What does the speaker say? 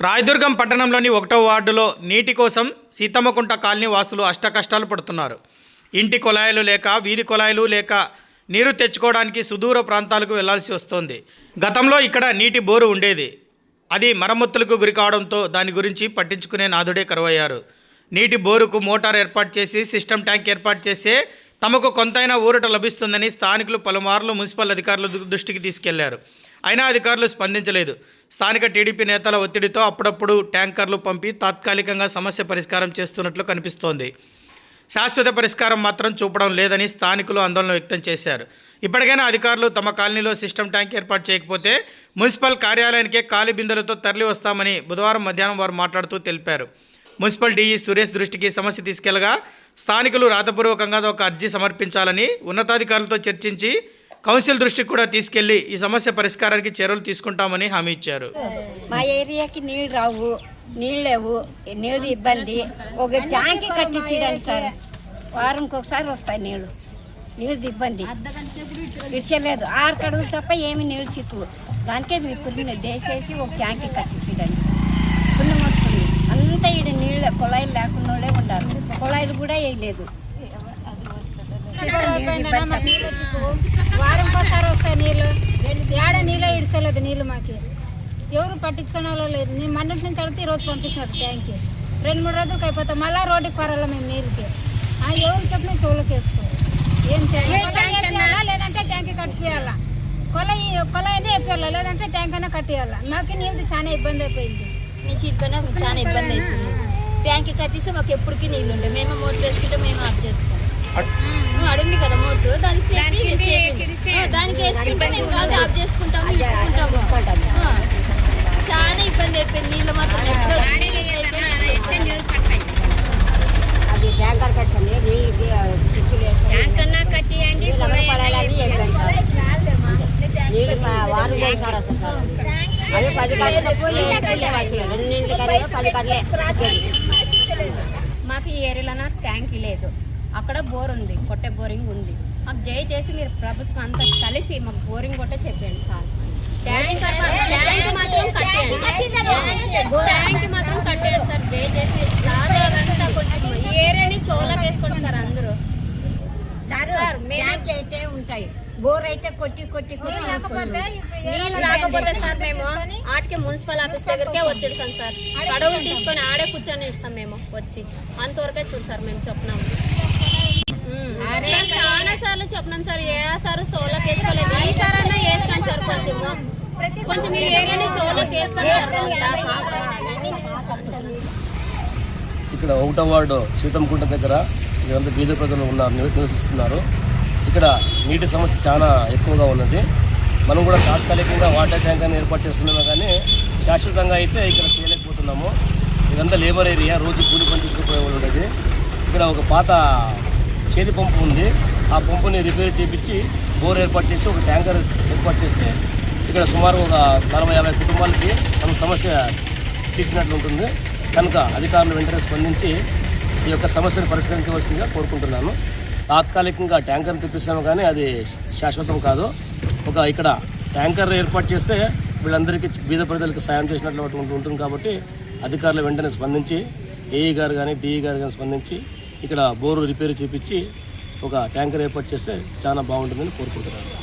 రాయదుర్గం పట్టణంలోని ఒకటో వార్డులో నీటి కోసం సీతమ్మకుంట కాలనీ వాసులు అష్టకష్టాలు పడుతున్నారు. ఇంటి కొలాయిలు లేక వీధి కొలాయిలు లేక నీరు తెచ్చుకోవడానికి సుదూర ప్రాంతాలకు వెళ్ళాల్సి వస్తోంది. గతంలో ఇక్కడ నీటి బోరు ఉండేది. అది మరమ్మతులకు గురి కావడంతో దాని గురించి పట్టించుకునే నాథుడే కరువయ్యారు. నీటి బోరుకు మోటార్ ఏర్పాటు చేసి సిస్టమ్ ట్యాంక్ ఏర్పాటు చేస్తే తమకు కొంతైనా ఊరట లభిస్తుందని స్థానికులు పలుమార్లు మున్సిపల్ అధికారుల దృష్టికి తీసుకెళ్ళారు. అయినా అధికారులు స్పందించలేదు. స్థానిక టీడీపీ నేతల ఒత్తిడితో అప్పుడప్పుడు ట్యాంకర్లు పంపి తాత్కాలికంగా సమస్య పరిష్కారం చేస్తున్నట్లు కనిపిస్తోంది. శాశ్వత పరిష్కారం మాత్రం చూపడం లేదని స్థానికులు ఆందోళన వ్యక్తం చేశారు. ఇప్పటికైనా అధికారులు తమ కాలనీలో సిస్టమ్ ట్యాంక్ ఏర్పాటు చేయకపోతే మున్సిపల్ కార్యాలయానికే ఖాళీ బిందెలతో తరలి వస్తామని బుధవారం మధ్యాహ్నం వారు మాట్లాడుతూ తెలిపారు. మున్సిపల్ డీఈ సురేష్ దృష్టికి సమస్య తీసుకెళ్ళగా స్థానికులు రాతపూర్వకంగా ఒక అర్జీ సమర్పించాలని ఉన్నతాధికారులతో చర్చించి కౌన్సిల్ దృష్టికి కూడా తీసుకెళ్ళి ఈ సమస్య పరిష్కారానికి చర్యలు తీసుకుంటామని హామీ ఇచ్చారు. మా ఏరియాకి నీళ్ళు రావు నీళ్ళు లేవు నీళ్ళు ఇబ్బంది. ఒక ట్యాంకి కట్టించండి సార్. వారంకి ఒకసారి వస్తాయి నీళ్ళు. నీళ్ళు ఇబ్బంది. ఇచ్చలేదు ఆరు కడుగులు తప్ప ఏమి నీళ్ళు చిక్కు దానికే మీ పురిని దేసేసి ఒక ట్యాంకి కట్టించండి పుణ్యం వస్తుంది. అంతా ఈడ నీళ్ళు కుళాయిలు లేకుండా ఉండాలి. కుళాయిలు కూడా వేయలేదు వారం ఒకసారి వస్తాయి నీళ్ళు ఏడ నీళ్ళే ఇడిసలేదు నీళ్ళు మాకు. ఎవరు పట్టించుకునే వాళ్ళు లేదు. నేను మొన్నటి నుంచి అడిగితే ఈరోజు పంపిస్తున్నారు ట్యాంక్కి రెండు మూడు రోజులకి అయిపోతాం మళ్ళీ రోడ్డుకి పరాలా మేము నీళ్ళకి. ఆ, ఎవరు చెప్పిన చెవులకు వేసుకో ఏం చేయాలి లేదంటే ట్యాంక్ కట్టియాలా? కొలాయి కొలాయినే వేపియాలా? లేదంటే ట్యాంక్ అయినా కట్టియాలా? మాకు నీళ్ళు చాలా ఇబ్బంది అయిపోయింది. నుంచి ఇటుకనే చాలా ఇబ్బంది అవుతుంది ట్యాంక్ కట్టిస్తే మాకు ఎప్పటికీ నీళ్ళు ఉండే మేము మోటర్ వేసుకుంటే మేము ఆఫ్ చేస్తాం. ఆ, అడుగుంది కదా మోటర్. దానికి దానికి వేసుకుంటే మేము కాదు ఆఫ్ చేసుకుంటాము ఇచ్చుకుంటాము ఆ, చాలా ఇబ్బంది అయిపోయింది నీళ్ళు మాత్రం ఎప్పుడో అది. ట్యాంకర్ కట్టండి నీళ్ళకి స్విచ్లు ట్యాంక్ అన్నా కట్టియండి నీళ్ళు మా- వారం ఒకసారి వస్తుంది సార్. అవి పది కట్టలు రెండింటికనే పది కట్టలే మాకు ఈ ఏరియాలో ట్యాంక్ లేదు. అక్కడ బోర్ ఉంది కొట్టే బోరింగ్ ఉంది. మాకు జై చేసి మీరు ప్రభుత్వం అంతా కలిసి మాకు బోరింగ్ కొట్టే చెప్పండి సార్. ట్యాంక్ ట్యాంక్ మాత్రం కట్టేయండి సార్. జై చేసి సాధారణంగా కొంచెం ఈ ఏరియాని వేసుకోండి సార్ అందరూ. సార్ ట్యాంక్ అయితే ఉంటాయి. బోర్ అయితే కొట్టి కొట్టి కొట్టి నీళ్ళు రాకపోతే సార్ మేము ఆటికే మున్సిపల్ ఆఫీస్ దగ్గరికే వచ్చేస్తాం సార్. గడువులు తీసుకొని ఆడే కూర్చొని ఇస్తాం మేము వచ్చి. అంతవరకే చూడు సార్ మేము చెప్పినాము చాలా సార్లు చెప్పినాం సార్ ఏ సార్ సోలోకి వేసుకోలేదు ఈ సార్ అన్నా వేసుకోండి సార్ కొంచెం. కొంచెం ఈ ఏరియాని చోలోకి వేసుకోండి ఇక్కడ ఒకటో వార్డు సీతంకుంట దగ్గర ఇదంతా బీద ప్రజలు ఉన్నారు నివసిస్తున్నారు. ఇక్కడ నీటి సమస్య చాలా ఎక్కువగా ఉన్నది. మనం కూడా తాత్కాలికంగా వాటర్ ట్యాంక్ అని ఏర్పాటు చేస్తున్నాము కానీ శాశ్వతంగా అయితే ఇక్కడ చేయలేకపోతున్నాము. ఇదంతా లేబర్ ఏరియా రోజు కూలి పని తీసుకుపోయే వాళ్ళు ఉండేది. ఇక్కడ ఒక పాత చేతి పంపు ఉంది. ఆ పంపుని రిపేర్ చేపించి బోర్ ఏర్పాటు చేసి ఒక ట్యాంకర్ ఏర్పాటు చేస్తే ఇక్కడ సుమారు ఒక నలభై యాభై కుటుంబాలకి తమ సమస్య తీర్చినట్లు ఉంటుంది. కనుక అధికారులు వెంటనే స్పందించి ఈ యొక్క సమస్యను పరిష్కరించవలసిందిగా కోరుకుంటున్నాను. తాత్కాలికంగా ట్యాంకర్ని తెప్పిస్తాము కానీ అది శాశ్వతం కాదు. ఒక ఇక్కడ ట్యాంకర్ ఏర్పాటు చేస్తే వీళ్ళందరికీ బీద ప్రజలకు సాయం చేసినట్లు ఉంటుంది కాబట్టి అధికారులు వెంటనే స్పందించి ఏఈ గారు కానీ డిఈ గారు కానీ స్పందించి ఇక్కడ బోరు రిపేర్ చేపించి ఒక ట్యాంకర్ ఏర్పాటు చేస్తే చాలా బాగుంటుందని కోరుకుంటున్నాను.